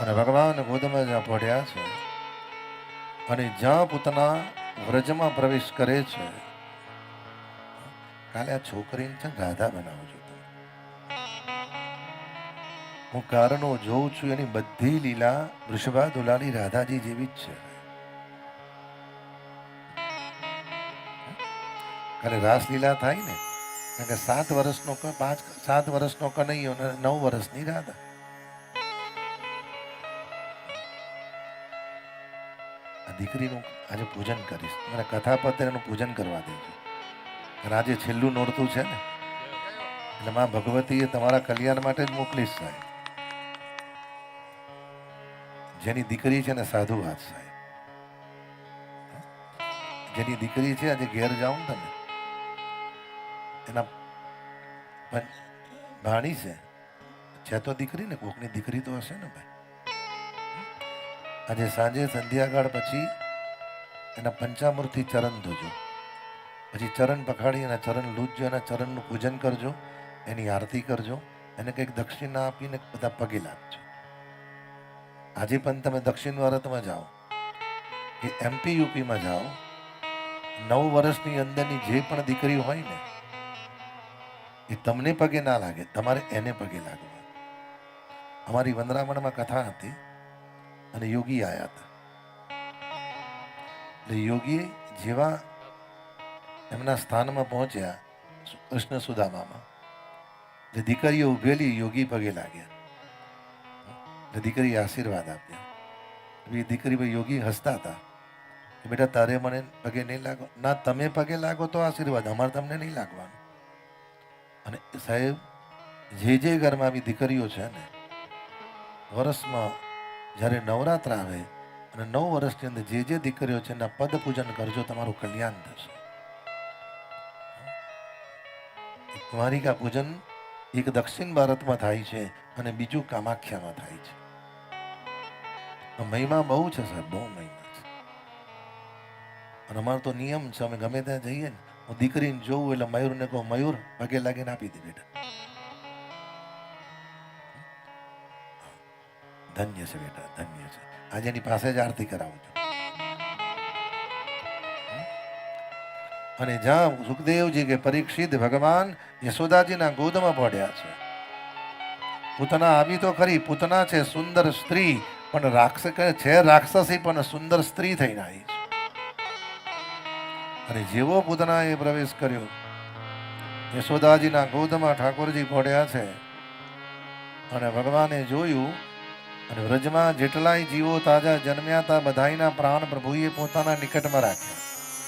અને ભગવાન ગોદમાં જ્યાં પડ્યા છે અને જ્યાં પોતાના વ્રજમાં પ્રવેશ કરે છે, કાલે આ છોકરીને છે રાધા બનાવજો હું કારણો જોઉં છું, એની બધી લીલા વૃષભા દુલાની રાધાજી જેવી જ છે. કાલે રાસલીલા થાય ને, કારણ કે સાત વર્ષનો ક- પાંચ સાત વર્ષનો કનૈયો અને નવ વર્ષની રાધા. આ દીકરીનું આજે પૂજન કરીશ. મને કથાપત્રનું પૂજન કરવા દેજો. અને આજે છેલ્લું નોરતું છે ને? એટલે માં ભગવતીએ તમારા કલ્યાણ માટે જ મોકલીશ સાહેબ. જેની દીકરી છે ને સાધુ વાત સાહેબ. જેની દીકરી છે આજે ઘેર જાઉં તમે. એના ભાણી છે. છે તો દીકરી ને કોકની દીકરી તો હશે ને ભાઈ? આજે સાંજે સંધ્યાકાળ પછી એના પંચામૃતિ ચરણ ધોજો. પછી ચરણ પખાડી અને ચરણ લૂજજો અને ચરણનું પૂજન કરજો. એની આરતી કરજો. એને કંઈક દક્ષિણા આપીને બધા પગે લાગજો. આજે પણ તમે દક્ષિણ ભારતમાં જાઓ કે એમપી યુપીમાં જાઓ, નવ વર્ષની અંદરની જે પણ દીકરી હોય ને, એ તમને પગે ના લાગે, તમારે એને પગે લાગવા. અમારી વંદરામણમાં કથા હતી અને યોગી આવ્યા હતા. એટલે યોગી જેવા એમના સ્થાનમાં પહોંચ્યા કૃષ્ણ સુદામામાં એટલે દીકરીઓ ઉભેલી યોગી પગે લાગ્યા. એટલે દીકરી આશીર્વાદ આપ્યા. એ દીકરી ભાઈ યોગી હસતા હતા. કે બેટા, તારે મને પગે નહીં લાગો ના, તમે પગે લાગો તો આશીર્વાદ, અમારે તમને નહીં લાગવાનું. અને સાહેબ, જે જે ઘરમાં આવી દીકરીઓ છે ને, વર્ષમાં જ્યારે નવરાત્ર આવે અને નવ વર્ષની અંદર જે જે દીકરીઓ છે એના પદ પૂજન કરજો, તમારું કલ્યાણ થશે. એક કુમારિકા પૂજન એક દક્ષિણ ભારતમાં થાય છે અને બીજું કામાખ્યામાં થાય છે. મહિમા બહુ છે સાહેબ, બહુ મહિમા છે. અને અમારો તો નિયમ છે, અમે ગમે ત્યાં જઈએ ને, હું દીકરીને જોઉં એટલે મયુરને કહું, મયુર, પગે લાગીને આપી દે બેટા. ધન્ય છે બેટા, ધન્ય છે. આજે એની પાસે જ આરતી કરાવજો અને જ્યાં સુખદેવજી કે પરીક્ષિત ભગવાન યશોદાજીના ગોદમાં પડ્યા છે. પૂતના આવી તો ખરી, પૂતના છે સુંદર સ્ત્રી, પણ રાક્ષસ છે રાક્ષસી પણ સુંદર સ્ત્રી થઈને આવી છે. અને જેવો પૂતનાએ પ્રવેશ કર્યો, યશોદાજીના ગોદમાં ઠાકોરજી પડ્યા છે. અને ભગવાને જોયું અને વ્રજમાં જેટલાય જીવો તાજા જન્મ્યા હતા બધાયના પ્રાણ પ્રભુએ પોતાના નિકટમાં રાખ્યા.